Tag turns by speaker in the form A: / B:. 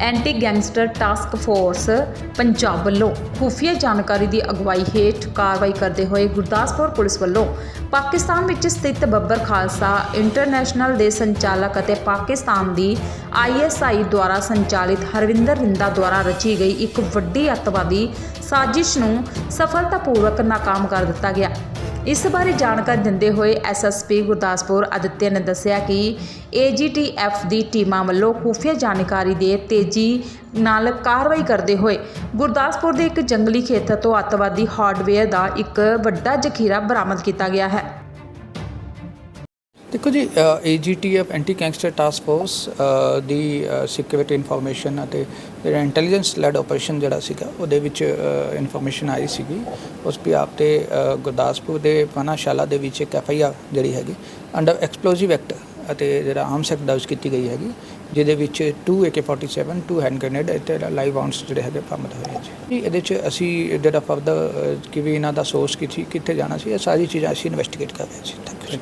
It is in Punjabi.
A: Anti gangster task force Punjab ਵੱਲੋਂ ਖੁਫੀਆ ਜਾਣਕਾਰੀ ਦੀ ਅਗਵਾਈ ਹੇਠ ਕਾਰਵਾਈ ਕਰਦੇ ਹੋਏ ਗੁਰਦਾਸਪੁਰ ਪੁਲਿਸ ਵੱਲੋਂ ਪਾਕਿਸਤਾਨ ਵਿੱਚ ਸਥਿਤ ਬੱਬਰ ਖਾਲਸਾ ਇੰਟਰਨੈਸ਼ਨਲ ਦੇ ਸੰਚਾਲਕ ਅਤੇ ਪਾਕਿਸਤਾਨ ਦੀ ਆਈਐਸਆਈ ਦੁਆਰਾ ਸੰਚਾਲਿਤ ਹਰਵਿੰਦਰ ਰਿੰਦਾ ਦੁਆਰਾ ਰਚੀ ਗਈ ਇੱਕ ਵੱਡੀ ਅੱਤਵਾਦੀ ਸਾਜ਼ਿਸ਼ ਨੂੰ ਸਫਲਤਾਪੂਰਵਕ ਨਾਕਾਮ ਕਰ ਦਿੱਤਾ ਗਿਆ। ਇਸ ਬਾਰੇ ਜਾਣਕਾਰੀ ਦਿੰਦੇ ਹੋਏ ਐਸਐਸਪੀ ਗੁਰਦਾਸਪੁਰ ਅਦਿੱਤਿਆ ਨੇ ਦੱਸਿਆ ਕਿ ਏਜੀਟੀਐਫ ਦੀ ਟੀਮਾਂ ਵੱਲੋਂ ਖੁਫੀਆ ਜਾਣਕਾਰੀ ਦੇ ਤੇਜ਼ੀ ਨਾਲ ਕਾਰਵਾਈ ਕਰਦੇ ਹੋਏ ਗੁਰਦਾਸਪੁਰ ਦੇ ਇੱਕ ਜੰਗਲੀ ਖੇਤਰ ਤੋਂ ਅੱਤਵਾਦੀ ਹਾਰਡਵੇਅਰ ਦਾ ਇੱਕ ਵੱਡਾ ਜ਼ਖੀਰਾ ਬਰਾਮਦ ਕੀਤਾ ਗਿਆ ਹੈ।
B: ਦੇਖੋ ਜੀ AGTF anti gangster task force ਦੀ ਸਿਕਿਉਰਿਟੀ ਇਨਫੋਰਮੇਸ਼ਨ ਅਤੇ ਜਿਹੜਾ ਇੰਟੈਲੀਜੈਂਸ ਲੈਡ ਆਪਰੇਸ਼ਨ ਜਿਹੜਾ ਸੀਗਾ, ਉਹਦੇ ਵਿੱਚ ਇਨਫੋਰਮੇਸ਼ਨ ਆਈ ਸੀਗੀ। ਉਸ ਪਿਆਪ ਤੇ ਗੁਰਦਾਸਪੁਰ ਦੇ ਪਾਨਾਸ਼ਾਲਾ ਦੇ ਵਿੱਚ ਇੱਕ ਐਫਆਈਆਰ ਜਿਹੜੀ ਹੈਗੀ ਅੰਡਰ ਐਕਸਪਲੋਸਿਵ ਐਕਟ ਅਤੇ ਜਿਹੜਾ ਆਰਮਸ ਐਕਟ ਦਰਜ ਕੀਤੀ ਗਈ ਹੈਗੀ, ਜਿਹਦੇ ਵਿੱਚ 2 AK47 2 ਹੈਂਡ ਗ੍ਰੇਨੇਡ ਅਤੇ ਲਾਈਵ ਆਉਂਸ ਜਿਹੜੇ ਹੈਗੇ ਬਰਾਮਦ ਹੋਏ ਹੈ ਜੀ। ਇਹਦੇ 'ਚ ਅਸੀਂ ਜਿਹੜਾ ਫਰਦਰ ਕਿ ਵੀ ਇਹਨਾਂ ਦਾ ਸੋਰਸ ਕਿੱਥੇ ਕਿੱਥੇ ਜਾਣਾ ਸੀ, ਇਹ ਸਾਰੀ ਚੀਜ਼ਾਂ ਅਸੀਂ ਇਨਵੈਸਟੀਗੇਟ ਕਰ ਰਹੇ ਸੀ ਥੈਂਕ ਯੂ